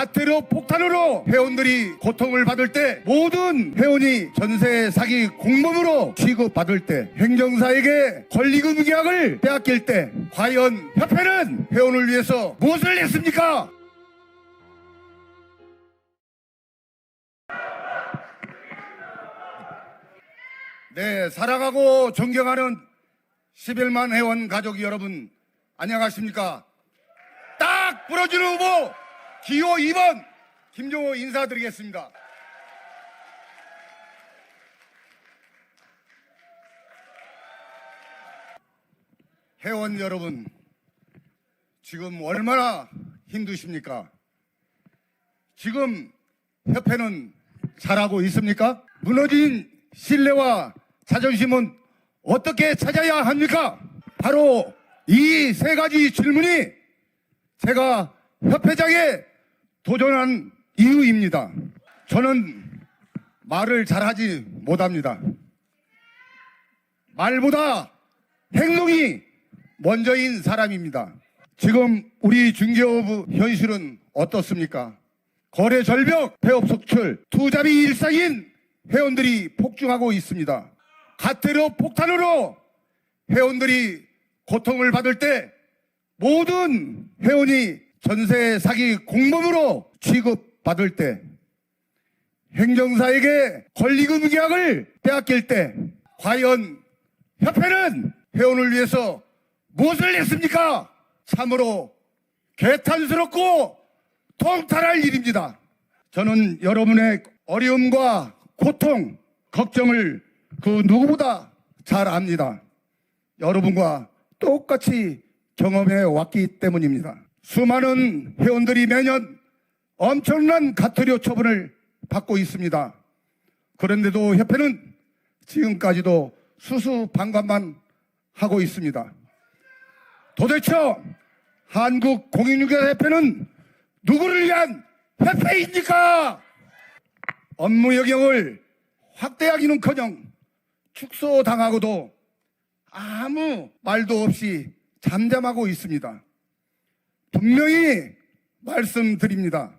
가테로 폭탄으로 회원들이 고통을 받을 때 모든 회원이 전세 사기 공범으로 취급받을 때 행정사에게 권리금 계약을 빼앗길 때 과연 협회는 회원을 위해서 무엇을 했습니까? 네, 사랑하고 존경하는 11만 회원 가족 여러분, 안녕하십니까? 딱 부러지는 후보 기호 2번 김종호 인사드리겠습니다. 회원 여러분, 지금 얼마나 힘드십니까? 지금 협회는 잘하고 있습니까? 무너진 신뢰와 자존심은 어떻게 찾아야 합니까? 바로 이 세 가지 질문이 제가 협회장에 도전한 이유입니다. 저는 말을 잘하지 못합니다. 말보다 행동이 먼저인 사람입니다. 지금 우리 중개업 현실은 어떻습니까? 거래 절벽, 폐업 속출, 투잡이 일상인 회원들이 폭증하고 있습니다. 가테로 폭탄으로 회원들이 고통을 받을 때 모든 회원이 전세 사기 공범으로 취급받을 때 행정사에게 권리금 계약을 빼앗길 때 과연 협회는 회원을 위해서 무엇을 했습니까? 참으로 개탄스럽고 통탄할 일입니다. 저는 여러분의 어려움과 고통, 걱정을 그 누구보다 잘 압니다. 여러분과 똑같이 경험해 왔기 때문입니다. 수많은 회원들이 매년 엄청난 가토료 처분을 받고 있습니다. 그런데도 협회는 지금까지도 수수방관만 하고 있습니다. 도대체 한국 공인중개사협회는 누구를 위한 협회입니까? 업무 영역을 확대하기는커녕 축소당하고도 아무 말도 없이 잠잠하고 있습니다. 분명히 말씀드립니다.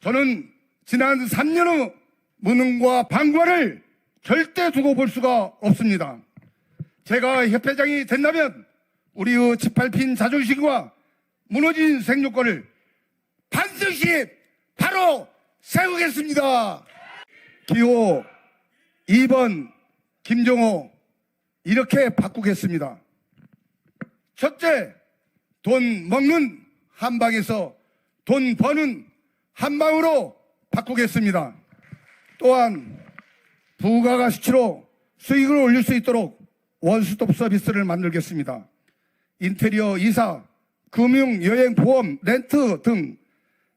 저는 지난 3년 후 무능과 방관을 절대 두고 볼 수가 없습니다. 제가 협회장이 된다면 우리의 짓밟힌 자존심과 무너진 생존권을 반드시 바로 세우겠습니다. 기호 2번 김종호 이렇게 바꾸겠습니다. 첫째, 돈 먹는 한 방에서 돈 버는 한 방으로 바꾸겠습니다. 또한 부가가치로 수익을 올릴 수 있도록 원스톱 서비스를 만들겠습니다. 인테리어 이사, 금융, 여행, 보험, 렌트 등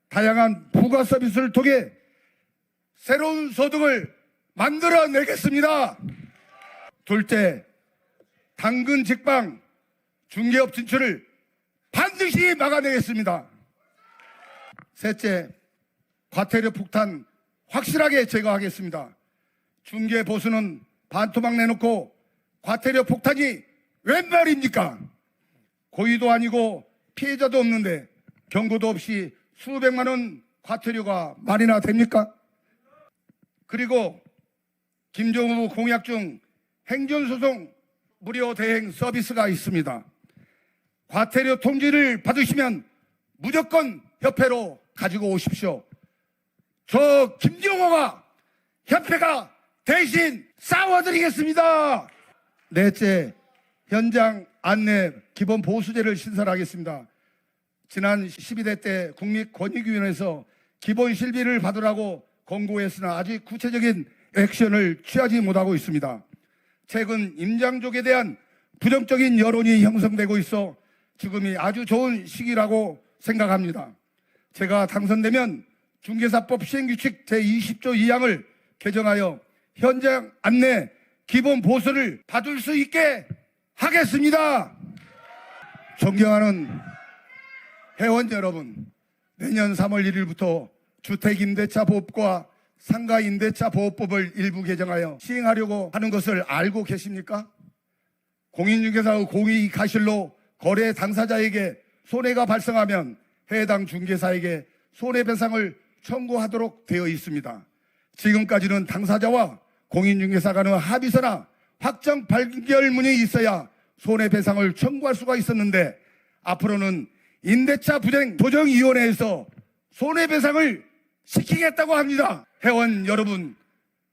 다양한 부가 서비스를 통해 새로운 소득을 만들어내겠습니다. 둘째, 당근 직방 중개업 진출을 반드시 막아내겠습니다. 셋째, 과태료 폭탄 확실하게 제거하겠습니다. 중개 보수는 반토막 내놓고 과태료 폭탄이 웬 말입니까? 고의도 아니고 피해자도 없는데 경고도 없이 수백만 원 과태료가 말이나 됩니까? 그리고 김정우 공약 중 행정소송 무료 대행 서비스가 있습니다. 과태료 통지를 받으시면 무조건 협회로 가지고 오십시오. 저 김정호가 협회가 대신 싸워드리겠습니다. 넷째, 현장 안내 기본 보수제를 신설하겠습니다. 지난 12대 때 국립권익위원회에서 기본 실비를 받으라고 권고했으나 아직 구체적인 액션을 취하지 못하고 있습니다. 최근 임장족에 대한 부정적인 여론이 형성되고 있어 지금이 아주 좋은 시기라고 생각합니다. 제가 당선되면 중개사법 시행규칙 제20조 2항을 개정하여 현장 안내 기본 보수를 받을 수 있게 하겠습니다. 존경하는 회원 여러분, 내년 3월 1일부터 주택임대차 보호법과 상가임대차 보호법을 일부 개정하여 시행하려고 하는 것을 알고 계십니까? 공인중개사의 공의 가실로 거래 당사자에게 손해가 발생하면 해당 중개사에게 손해배상을 청구하도록 되어 있습니다. 지금까지는 당사자와 공인중개사 간의 합의서나 확정 발결문이 있어야 손해배상을 청구할 수가 있었는데 앞으로는 임대차 부정 조정위원회에서 손해배상을 시키겠다고 합니다. 회원 여러분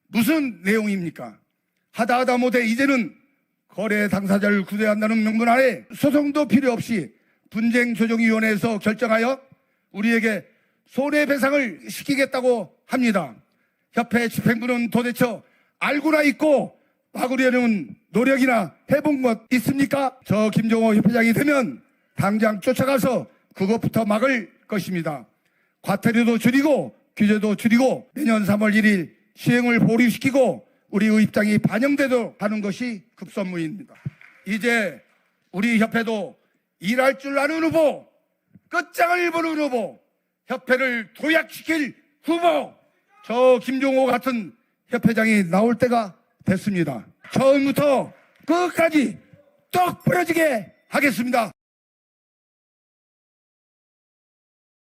무슨 내용입니까? 하다 하다 못해 이제는 거래 당사자를 구제한다는 명분 아래 소송도 필요 없이 분쟁조정위원회에서 결정하여 우리에게 손해배상을 시키겠다고 합니다. 협회 집행부는 도대체 알고나 있고 막으려는 노력이나 해본 것 있습니까? 저 김종호 협회장이 되면 당장 쫓아가서 그것부터 막을 것입니다. 과태료도 줄이고 규제도 줄이고 내년 3월 1일 시행을 보류시키고 우리의 입장이 반영되도록 하는 것이 급선무입니다. 이제 우리 협회도 일할 줄 아는 후보, 끝장을 보는 후보, 협회를 도약시킬 후보, 저 김종호 같은 협회장이 나올 때가 됐습니다. 처음부터 끝까지 똑 부러지게 하겠습니다.